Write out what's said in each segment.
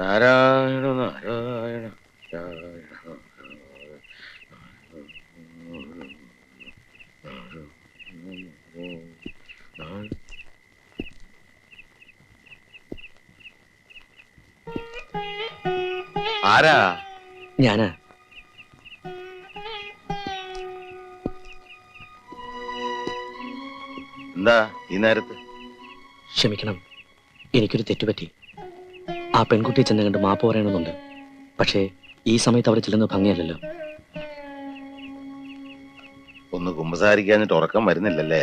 നാരായണ നാരായണ നാരായണ ആരാ? ഞാനാ. എന്താ ഈ നേരത്ത്? ക്ഷമിക്കണം. എനിക്കൊരു തെറ്റുപറ്റി. ആ പെൺകുട്ടിയെ ചെന്ന് കണ്ട് മാപ്പ് പറയണമെന്നുണ്ട്. പക്ഷേ ഈ സമയത്ത് അവിടെ ചെല്ലുന്നത് ഭംഗിയല്ലല്ലോ. ഒന്ന് കുമ്പസാരിക്കാഞ്ഞിട്ട് ഉറക്കം വരുന്നില്ലല്ലേ?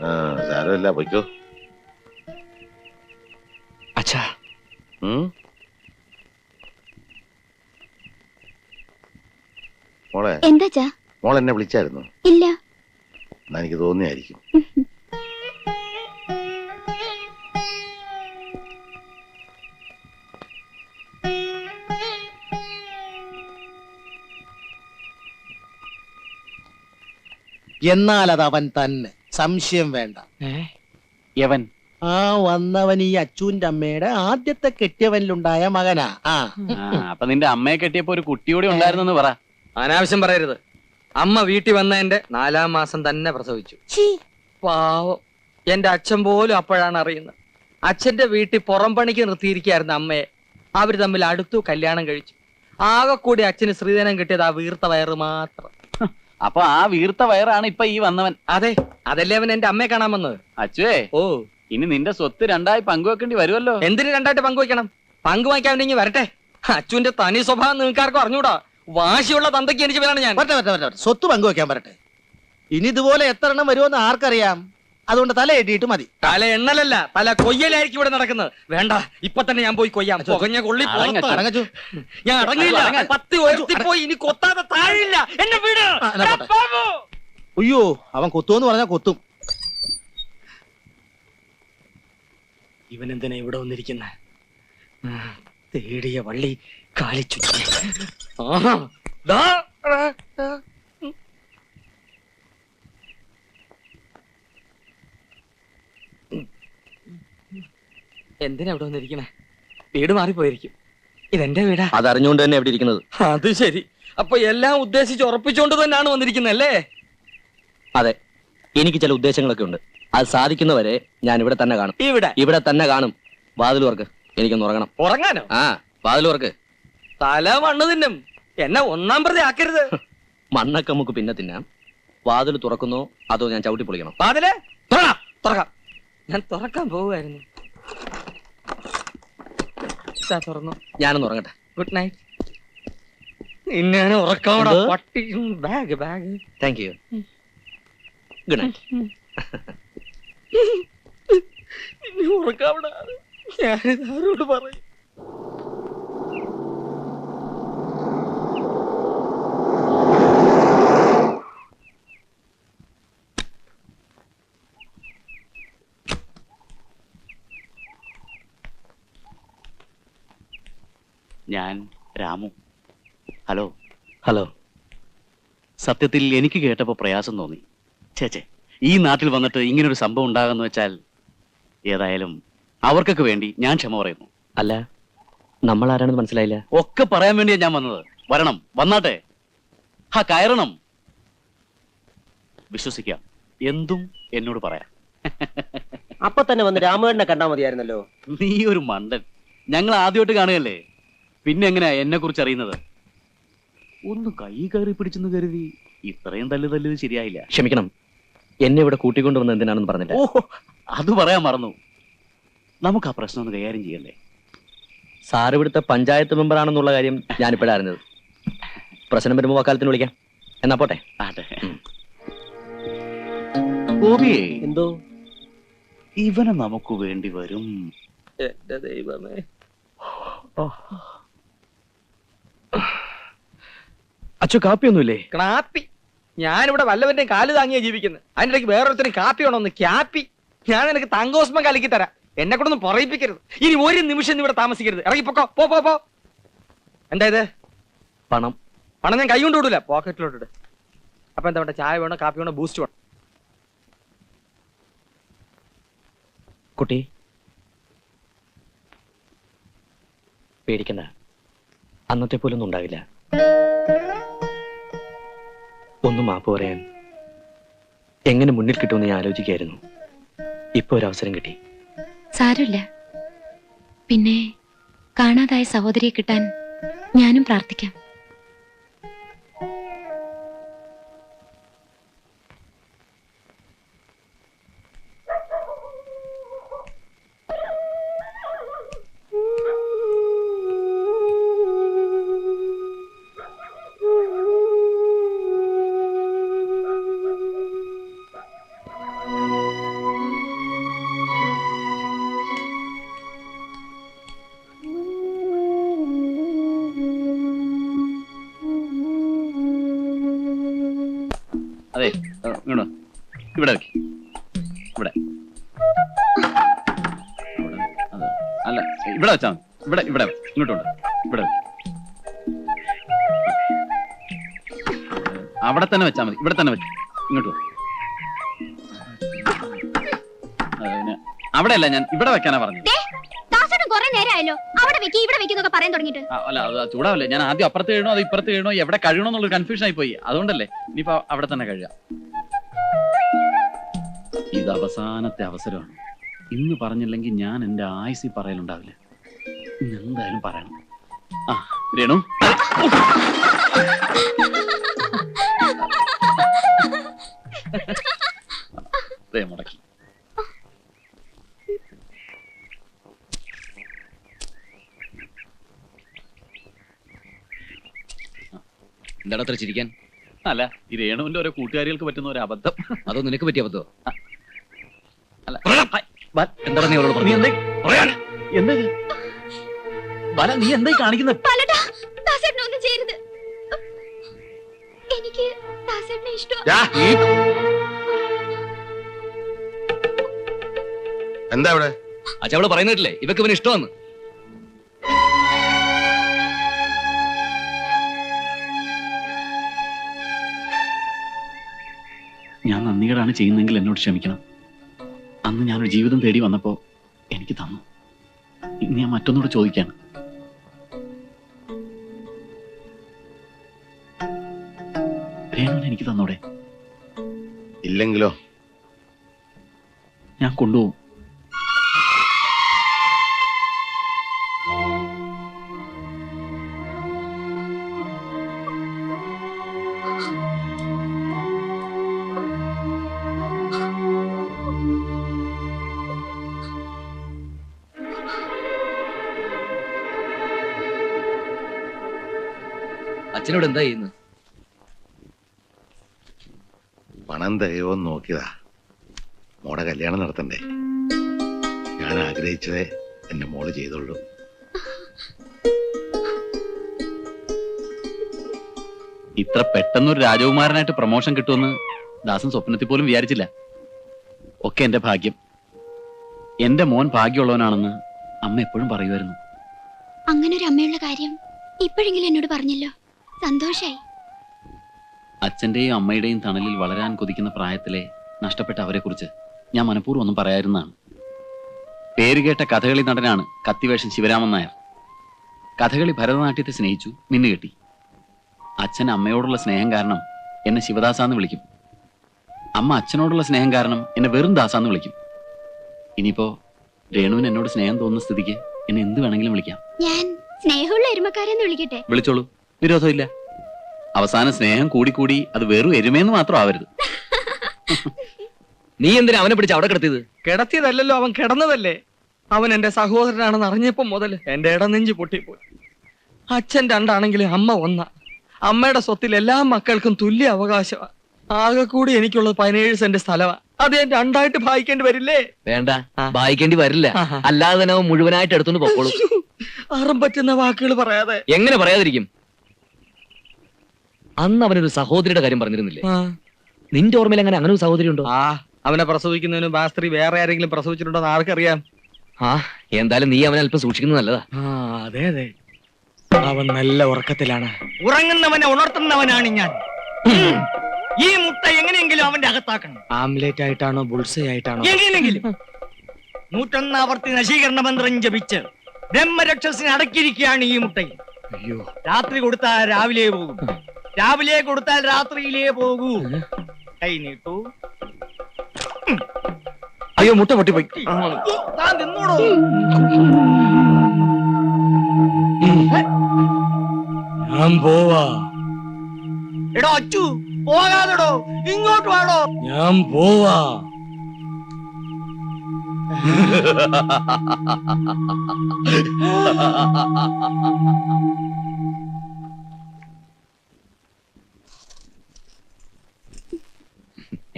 ആ സാരമില്ല പൊയ്ക്കോ. അച്ഛാ. ഉം? മോളെ. എന്താച്ചാ മോൾ എന്നെ വിളിച്ചായിരുന്നു. ഇല്ല. എന്നാ എനിക്ക് തോന്നിയായിരിക്കും. എന്നാൽ അത് അവൻ തന്നെ. സംശയം വേണ്ട. യവൻ. ആ വന്നവൻ ഈ അച്ചൂന്റെ അമ്മയുടെ ആദ്യത്തെ കെട്ടിയവനിലുണ്ടായ മകനാ. ആ. അപ്പൊ നിന്റെ അമ്മയെ കെട്ടിയപ്പോ ഒരു കുട്ടിയോടെ ഉണ്ടായിരുന്നെന്ന് പറ. അനാവശ്യം പറയരുത്. അമ്മ വീട്ടിൽ വന്നതിന്റെ നാലാം മാസം തന്നെ പ്രസവിച്ചു. ഛീ, പാവം. എന്റെ അച്ഛൻ പോലും അപ്പോഴാണ് അറിയുന്നത്. അച്ഛന്റെ വീട്ടിൽ പുറം പണിക്ക് നിർത്തിയിരിക്കുന്ന അമ്മയെ. അവർ തമ്മിൽ അടുത്തു കല്യാണം കഴിച്ചു. ആകെ കൂടി അച്ഛന് ശ്രീധനം കിട്ടിയത് ആ വീർത്ത വയറ് മാത്രം. അപ്പൊ ആ വീർത്ത വയറാണ് ഇപ്പൊ ഈ വന്നവൻ. അതെ അതല്ലേ അവൻ എന്റെ അമ്മയെ കാണാൻ വന്നത് അച്ചുവേ ഓ. ഇനി നിന്റെ സ്വത്ത് രണ്ടായി പങ്കുവെക്കേണ്ടി വരുമല്ലോ. എന്തിന് രണ്ടായിട്ട് പങ്കുവെക്കണം? പങ്കുവയ്ക്കാൻ വേണ്ടി ഇങ്ങ് വരട്ടെ. അച്ഛന്റെ തനി സ്വഭാവം നിങ്ങൾക്കാർക്കും അറിഞ്ഞൂടാ. വാശിയുള്ള തന്തയ്ക്ക് എനിക്ക് പേരാണ് ഞാൻ. വരട്ടെ. സ്വത്ത് പങ്കുവെക്കാൻ വരട്ടെ. ഇനി ഇതുപോലെ എത്ര എണ്ണം വരുമെന്ന് ആർക്കറിയാം? അതുകൊണ്ട് തല എട്ടിയിട്ട് മതി. തല എണ്ണലല്ല തല കൊയ്യലായിരിക്കും ഇവിടെ നടക്കുന്നത്. വേണ്ട ഇപ്പൊ തന്നെ ഞാൻ പോയി കൊയ്യാം. പുകഞ്ഞ കൊള്ളി അടങ്ങ് പുറത്ത്. അടങ്ങച്ചു ഞാൻ അടങ്ങിയില്ല. പത്തി പത്ത് ഉയർത്തി പോയി ഇനി കൊത്താതെ താഴില്ല എന്നെ വീട്. ആ, എന്നാ പോട്ടെ. അയ്യോ അവൻ കൊത്തുമെന്ന് പറഞ്ഞാൽ കൊത്തും. ഇവൻ എന്തിനാ ഇവിടെ വന്നിരിക്കുന്ന? തേടിയ വള്ളി കാലിച്ചു ആഹാ ദാ, ആ, ആ. എന്തിനാ അവിടെ വന്നിരിക്കണേ? വീട് മാറിപ്പോയിരിക്കും. ഇതെന്റെ വീടാ. അതറിഞ്ഞുകൊണ്ട് തന്നെ എവിടെ ഇരിക്കുന്നത്? അത് ശരി. അപ്പൊ എല്ലാം ഉദ്ദേശിച്ച് ഉറപ്പിച്ചുകൊണ്ട് തന്നെയാണ് വന്നിരിക്കുന്നല്ലേ അതെ. എനിക്ക് ചില ഉദ്ദേശങ്ങളൊക്കെ ഉണ്ട്. അത് സാധിക്കുന്നവരെ ഞാൻ ഇവിടെ തന്നെ കാണും. ഇവിടെ? ഇവിടെ തന്നെ കാണും. വാതിൽ വർക്ക് എനിക്കൊന്ന് ഉറങ്ങണം. ഉറങ്ങാനോ? ആ വാതിൽ വർക്ക് തല മണ്ണ് തിന്നും. എന്നെ ഒന്നാം പ്രതി ആക്കരുത്. മണ്ണൊക്കെ നമുക്ക് പിന്നെ തിന്നാം. വാതിൽ തുറക്കുന്നോ അതോ ഞാൻ ചവിട്ടി പൊളിക്കണം? വാതിൽ? തുറക്കാം തുറക്കാം. ഞാൻ തുറക്കാൻ പോവുമായിരുന്നു തുറന്നു. ഞാനൊന്ന് ഉറങ്ങട്ടെ. ഗുഡ് നൈറ്റ് നിന്നെ ഉറക്കാവട എന്ത്? പട്ടി bag bag thank you good night നിന്നെ ഉറക്കാവട ഞാനിത് ആരോട് പറയും? ഞാൻ രാമു. ഹലോ. ഹലോ. സത്യത്തിൽ എനിക്ക് കേട്ടപ്പോൾ പ്രയാസം തോന്നി. ചേച്ചേ ഈ നാട്ടിൽ വന്നിട്ട് ഇങ്ങനൊരു സംഭവം ഉണ്ടാകുന്ന വെച്ചാൽ ഏതായാലും അവർക്കൊക്കെ വേണ്ടി ഞാൻ ക്ഷമ പറയുന്നു. അല്ല നമ്മൾ ആരാണെന്ന് മനസ്സിലായില്ല? ഒക്കെ പറയാൻ വേണ്ടിയാ ഞാൻ വന്നത്. വരണം. വന്നാട്ടെ. ഹാ കയറണം. വിശ്വസിക്കാം. എന്തും എന്നോട് പറയാം. അപ്പൊ തന്നെ വന്ന് രാമേട്ടനെ കണ്ടാ മതിയായിരുന്നല്ലോ. നീ ഒരു മണ്ടൻ. ഞങ്ങൾ ആദ്യമായിട്ട് കാണുകയല്ലേ? പിന്നെ എങ്ങനെയാ എന്നെ കുറിച്ച് അറിയുന്നത്? ഒന്ന് കൈ കയറി പിടിച്ചെന്ന് കരുതി ഇത്രയും തല്ലു തല്ലിയത് ശരിയായില്ല. ക്ഷമിക്കണം. എന്നെ ഇവിടെ കൂട്ടിക്കൊണ്ടുവന്ന എന്തിനാണെന്ന് പറഞ്ഞില്ല. ഓഹോ അത് പറയാൻ മറന്നു. നമുക്ക് ആ പ്രശ്നം ഒന്ന് കൈകാര്യം ചെയ്യല്ലേ? സാർ ഇവിടുത്തെ പഞ്ചായത്ത് മെമ്പർ ആണെന്നുള്ള കാര്യം ഞാനിപ്പോഴാ അറിഞ്ഞത്. പ്രശ്നം വരുമ്പോൾ വക്കാലത്തിന് വിളിക്കാം. എന്നാ പോട്ടെ. ഗോപിയെ എന്തോ? ഇവനെ നമുക്ക് വേണ്ടി വരും. എന്റെ ദൈവമേ. അച്ഛൻ കാപ്പിയൊന്നുമില്ലേ? ക്ലാപ്പി ഞാനിവിടെ വല്ലവന്റെയും കാൽ താങ്ങിയാ ജീവിക്കുന്നത് അതിനിടയ്ക്ക് വേറൊരുത്തരും കാപ്പി വേണമെന്ന് ക്യാപ്പി. ഞാൻ നിനക്ക് തങ്കോസ്മ കലക്കി തരാം. എന്നെ കൊണ്ടൊന്നും പറയിപ്പിക്കരുത്. ഇനി ഒരു നിമിഷം ഇവിടെ താമസിക്കരുത്. ഇറങ്ങി പൊക്കോ. പോ പോ പോ. എന്താ ഇത്? പണം. പണം ഞാൻ കൈ കൊണ്ട് വിടൂല പോക്കറ്റിലോട്ട് ഇട്. അപ്പൊ എന്താ വേണ്ട? ചായ വേണോ? കാപ്പി വേണോ? ബൂസ്റ്റ് വേണം? കുട്ടി. പേടിക്കണ്ട. അന്നത്തെ പോലൊന്നും ഉണ്ടാവില്ല. ഒന്ന് മാപ്പ് പറയാൻ എങ്ങനെ മുന്നിൽ കിട്ടുമെന്ന് ഞാൻ ആലോചിക്കായിരുന്നു ഇപ്പൊ ഒരു അവസരം കിട്ടി. സാരമില്ല. പിന്നെ കാണാതായ സഹോദരിയെ കിട്ടാൻ ഞാനും പ്രാർത്ഥിക്കാം. ഇവിടെ ഇവിടെ ഇങ്ങോട്ടുണ്ട് ഇവിടെ. അവിടെ തന്നെ വെച്ചാ മതി ഇവിടെ തന്നെ വെച്ചു. ഇങ്ങോട്ട് അവിടെ അല്ല ഞാൻ ഇവിടെ വെക്കാനാ അത് ചൂടാവല്ലേ? ഞാൻ ആദ്യം അപ്പുറത്ത് കഴിയണോ അത് ഇപ്പുറത്ത് കഴിയണോ എവിടെ കഴിയണോ എന്നുള്ള കൺഫ്യൂഷൻ ആയി പോയി. അതുകൊണ്ടല്ലേ ഇനിയിപ്പോ അവിടെ തന്നെ കഴിയാം ഇത് അവസാനത്തെ അവസരമാണ്. ഇന്ന് പറഞ്ഞില്ലെങ്കിൽ ഞാൻ എന്റെ ആയുസി പറയലുണ്ടാവില്ല. എന്തായാലും പറയണം ആ രേണു. മുടക്കി. എന്താണ് അത്ര ചിരിക്കാൻ? അല്ല ഈ രേണുവിന്റെ ഓരോ കൂട്ടുകാരികൾക്ക് പറ്റുന്ന ഒരു അബദ്ധം. അതോ നിനക്ക് പറ്റിയ അബദ്ധോ? അല്ല. എന്താ നീ അവളോട് പറഞ്ഞു എന്താ? ബാല നീ എന്തായി കാണിക്കുന്നത് പലട്ടാ ദാസേട്ടനെ ഒന്നും ചെയ്യരുത്. എനിക്ക് ദാസേട്ടനെ ഇഷ്ടം എന്താ ഇവിടെ അച്ഛാ അവൾ പറയുന്നിട്ടില്ലേ? ഇവക്ക് ഇവന് ഇഷ്ടമാണ്. ഞാൻ നന്ദികേടാണ് ചെയ്യുന്നതെങ്കിൽ എന്നോട് ക്ഷമിക്കണം. അന്ന് ഞാനൊരു ജീവിതം തേടി വന്നപ്പോ എനിക്ക് തന്നു. ഇനി ഞാൻ മറ്റൊന്നുകൂടെ ചോദിക്കാണ് രേണുവിനെ എനിക്ക് തന്നോടെ. ഇല്ലെങ്കിലോ? ഞാൻ കൊണ്ടുപോകും. അച്ഛനോട് എന്താ ചെയ്യുന്നത്? പണം തികയോ നോക്കിയതാ. മോടെ കല്യാണം നടത്തണ്ടേ? ഞാൻ ആഗ്രഹിച്ചതേ എന്റെ മോൾ ചെയ്തോളൂ ഇത്ര പെട്ടെന്നൊരു രാജകുമാരനായിട്ട് പ്രൊമോഷൻ കിട്ടുമെന്ന് ദാസൻ സ്വപ്നത്തിൽ പോലും വിചാരിച്ചില്ല. ഒക്കെ എന്റെ ഭാഗ്യം. എന്റെ മോൻ ഭാഗ്യമുള്ളവനാണെന്ന് അമ്മ എപ്പോഴും പറയുമായിരുന്നു. അങ്ങനെ ഒരു അമ്മയുള്ള കാര്യം ഇപ്പോഴെങ്കിലും എന്നോട് പറഞ്ഞല്ലോ. സന്തോഷായി. അച്ഛന്റെയും അമ്മയുടെയും തണലിൽ വളരാൻ കൊതിക്കുന്ന പ്രായത്തിലെ നഷ്ടപ്പെട്ട അവരെക്കുറിച്ച് ഞാൻ മനഃപൂർവം ഒന്നും പറയാതിരുന്നതാണ്. പേരുകേട്ട കഥകളി നടനാണ് കത്തിവേഷൻ ശിവരാമൻ നായർ. കഥകളി ഭരതനാട്യത്തെ സ്നേഹിച്ചു മിന്നുകെട്ടി അച്ഛൻ അമ്മയോടുള്ള സ്നേഹം കാരണം എന്നെ ശിവദാസാന്ന് വിളിക്കും. അമ്മ അച്ഛനോടുള്ള സ്നേഹം കാരണം എന്നെ വെറും ദാസാന്ന് വിളിക്കും. ഇനിയിപ്പോ രേണുവിന് എന്നോട് സ്നേഹം തോന്നുന്ന സ്ഥിതിക്ക് എന്നെ എന്ത് വേണമെങ്കിലും വിളിക്കാം. ഞാൻ സ്നേഹമുള്ള എരുമക്കാരെന്ന് വിളിക്കട്ടെ? വിളിച്ചോളൂ. വിരോധമില്ല. അവസാനം സ്നേഹം കൂടിക്കൂടി അത് വെറും എരുമയെന്ന് മാത്രം ആവരുത്. നീ എന്തിനാ അവനെ പിടിച്ച് അവിടെ കിടത്തിയത്? കിടത്തിയതല്ലല്ലോ അവൻ കിടന്നതല്ലേ. അവൻ എന്റെ സഹോദരനാണെന്ന് അറിഞ്ഞപ്പോ മുതൽ എന്റെ ഇടനെഞ്ച് പൊട്ടിപ്പോയി. അച്ഛൻ രണ്ടാണെങ്കിലും അമ്മ ഒന്ന. അമ്മയുടെ സ്വത്തിൽ എല്ലാ മക്കൾക്കും തുല്യ അവകാശമാണ് ആകെ കൂടി എനിക്കുള്ളത് പതിനേഴ് സെന്റ് സ്ഥലമാ. അത് ഞാൻ രണ്ടായിട്ട് ഭാഗിക്കേണ്ടി വരില്ലേ? വേണ്ട ഭാഗിക്കേണ്ടി വായിക്കേണ്ടി വരില്ല. അല്ലാതെ തന്നെ അവൻ മുഴുവനായിട്ട് എടുത്തോണ്ട് പൊക്കോളൂ. അറും പറ്റുന്ന വാക്കുകൾ പറയാതെ. എങ്ങനെ പറയാതിരിക്കും? അന്ന് അവനൊരു സഹോദരിയുടെ കാര്യം പറഞ്ഞിരുന്നില്ലേ? നിന്റെ ഓർമ്മയിൽ അങ്ങനെ അങ്ങനെ ഒരു സഹോദരി ഉണ്ടോ ആ അവനെ പ്രസവിക്കുന്നതിന് ആ സ്ത്രീ വേറെ ആരെങ്കിലും പ്രസവിച്ചിട്ടുണ്ടോ എന്ന് ആർക്കറിയാം. ആ എന്തായാലും നീ അവനെ അല്പം സൂക്ഷിക്കുന്നത് നല്ലതാ. ആ അതെ അതെ. അവൻ നല്ല ഉറക്കത്തിലാണ്. ഉറങ്ങുന്നവനെ ഉണർത്തുന്നവനാണ് ഞാൻ. ഈ മുട്ട എങ്ങനെയെങ്കിലും അവന്റെ അകത്താക്കണം. ആംലേറ്റ് ആയിട്ടാണോ ബുൾസ ആയിട്ടാണോ? എങ്ങനെയെങ്കിലും. നൂറ്റൊന്നാവർത്തി നശീകരണ മന്ത്രം ജപിച്ച് ബ്രഹ്മരക്ഷസിനെ അടക്കിയിരിക്കുകയാണ് ഈ മുട്ടയിൽ. രാത്രി കൊടുത്താൽ രാവിലെ പോകും. രാവിലെ കൊടുത്താൽ രാത്രിയിലേ പോകൂ. കൈ നീട്ടു. അയ്യോ മുട്ട പൊട്ടിപ്പോയി. താൻ തിന്നോടോ ഞാൻ പോവാ. എടോ അച്ചു പോകാതെടോ. ഇങ്ങോട്ട് വാടോ. ഞാൻ പോവാ.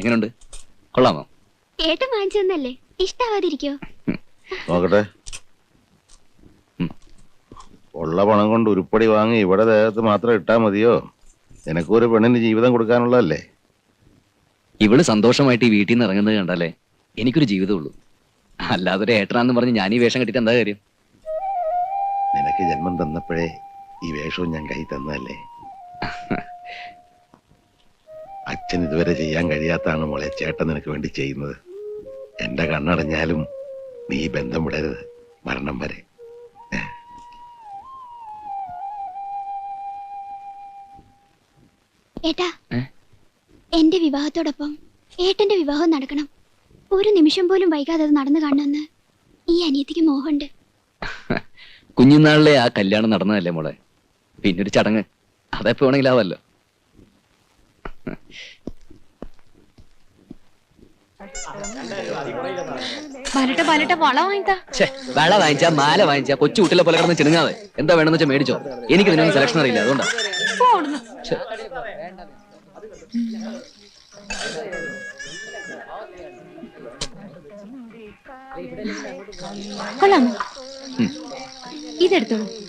എങ്ങനെയുണ്ട് കൊള്ളാമോ? ഏട്ടൻ വാങ്ങിച്ചതെന്നല്ലേ ഇഷ്ടാവാതിരിക്കോ? നോക്കട്ടെ. ഉള്ള പണം കൊണ്ട് ഉരുപ്പടി വാങ്ങി ഇവിടെ ദേഹത്ത് മാത്രം ഇട്ടാ മതിയോ? എനക്കൊരു പെണ്ണിന് ജീവിതം കൊടുക്കാനുള്ളതല്ലേ? ഇവൾ സന്തോഷമായിട്ട് ഈ വീട്ടിൽ നിന്ന് ഇറങ്ങുന്നത് കണ്ടാലേ എനിക്കൊരു ജീവിതമുള്ളൂ അല്ലാതെ ഒരു ഏട്ടനാന്ന് പറഞ്ഞ് ഞാൻ ഈ വേഷം കെട്ടിട്ട് എന്താ കാര്യം? നിനക്ക് ജന്മം തന്നപ്പോഴേ ഈ വേഷവും ഞാൻ കൈ തന്നതല്ലേ? അച്ഛൻ ഇതുവരെ ചെയ്യാൻ കഴിയാത്താണ് മോളെ. ചേട്ടൻ നിനക്ക് വേണ്ടി ചെയ്യുന്നത്. എന്റെ കണ്ണടഞ്ഞാലും നീ ബന്ധം വിടരുത് മരണം വരെ. ഏട്ടാ? എന്റെ വിവാഹത്തോടൊപ്പം ഏട്ടന്റെ വിവാഹം നടക്കണം. ഒരു നിമിഷം പോലും വൈകാതെ അത് നടന്നു കാണണമെന്ന് ഈ അനിയത്തിക്ക് മോഹമുണ്ട്. കുഞ്ഞുനാളിലെ ആ കല്യാണം നടന്നതല്ലേ മോളെ? പിന്നൊരു ചടങ്ങ്. അതെപ്പോ ബാലേട്ട വള വാങ്ങിച്ച മാല വാങ്ങിച്ചാ കൊച്ചു കുട്ടിലെ പോലെ കിടന്ന് ചിണുങ്ങാതെ എന്താ വേണമെന്ന് വെച്ചാൽ മേടിച്ചോ. എനിക്ക് ഇതിനൊന്നും സെലക്ഷൻ അറിയില്ല അതുകൊണ്ടാ. ഇതെടുത്തോളൂ. കൊള്ളാമോ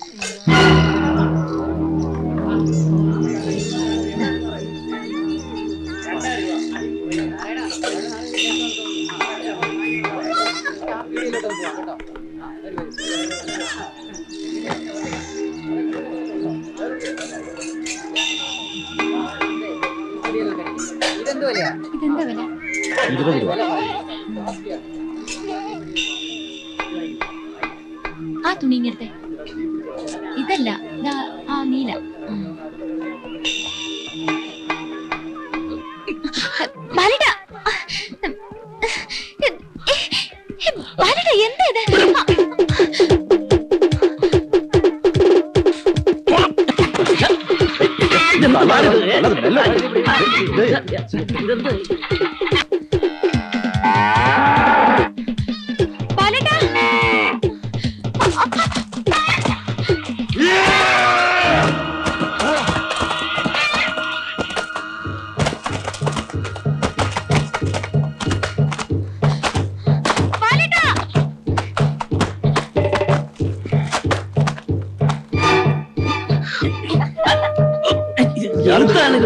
ഉം. ഇതെടുത്തോളൂ ഇതെന്താ വില ഇരുപത് രൂപ ആ തുണി ഇങ്ങനത്തെ ഇതല്ല ആ നീല ബാലേട്ട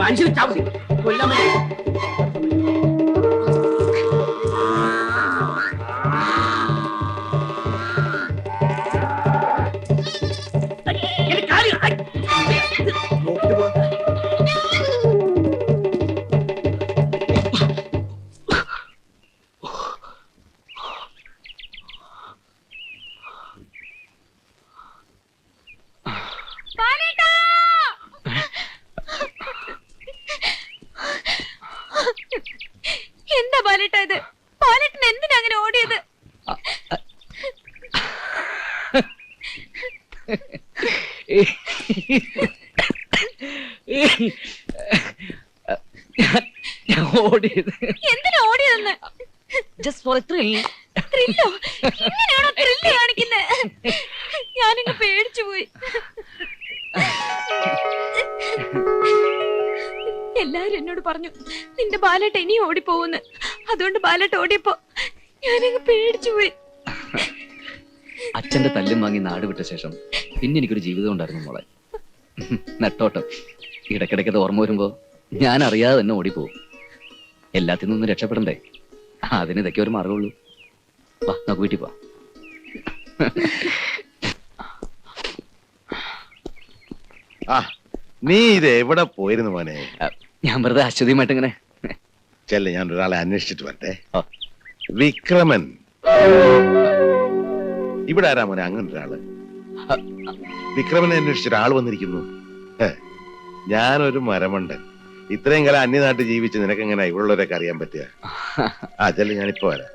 മനുഷ്യനെ ചവിട്ടി. കൊല്ലാൻ ഞാൻ ഓടിയത്. എന്തിനാ ഓടിയതെന്ന്? ജസ്റ്റ് ഫോർ ത്രിൽ ത്രില്ലോ ഇങ്ങനെയാണോ ത്രില്ല് കാണിക്കുന്നത് ഞാനിങ്ങ് പേടിച്ചു പോയി. എല്ലാരും എന്നോട് പറഞ്ഞു നിന്റെ ബാലേട്ട ഇനി ഓടിപ്പോവുന്ന്. അതുകൊണ്ട് ബാലട്ട് ഓടിയപ്പോ ഞാനങ്ങ് പേടിച്ചു പോയി. അച്ഛന്റെ തല്ലും വാങ്ങി നാട് വിട്ട ശേഷം പിന്നെ എനിക്കൊരു ജീവിതം ഉണ്ടായിരുന്നു മോളെ. നെട്ടോട്ടം. ഇടയ്ക്കിടയ്ക്ക് ഓർമ്മ വരുമ്പോ ഞാൻ അറിയാതെ തന്നെ ഓടിപ്പോവും. എല്ലാത്തിൽ നിന്നും രക്ഷപ്പെടണ്ടേ? അതിന് ഇതൊക്കെ ഒരു മാർഗമുള്ളൂ. വാ നമുക്ക് വീട്ടിൽ പോവാം. ആ നീ ഇത് എവിടെ പോയിരുന്നു മോനെ? ഞാൻ വെറുതെ അശ്വതിയുമായിട്ട് ഇങ്ങനെ. ചെല്ല ഞാൻ ഒരാളെ അന്വേഷിച്ചിട്ട് വരട്ടെ. ആ. വിക്രമൻ. ഇവിടെ ആരാ മോനെ? അങ്ങനെ ഒരാൾ. വിക്രമനെ അന്വേഷിച്ച ഒരാൾ വന്നിരിക്കുന്നു. ഹേ, ഞാനൊരു മരമണ്ടൻ. ഇത്രയും കാലം അന്യനാട്ടിൽ ജീവിച്ച് നിനക്ക് ഇവിടെ ഇവിടെയുള്ളവരൊക്കെ അറിയാൻ പറ്റുക? ആ ചെല്ലി ഞാനിപ്പോ വരാം.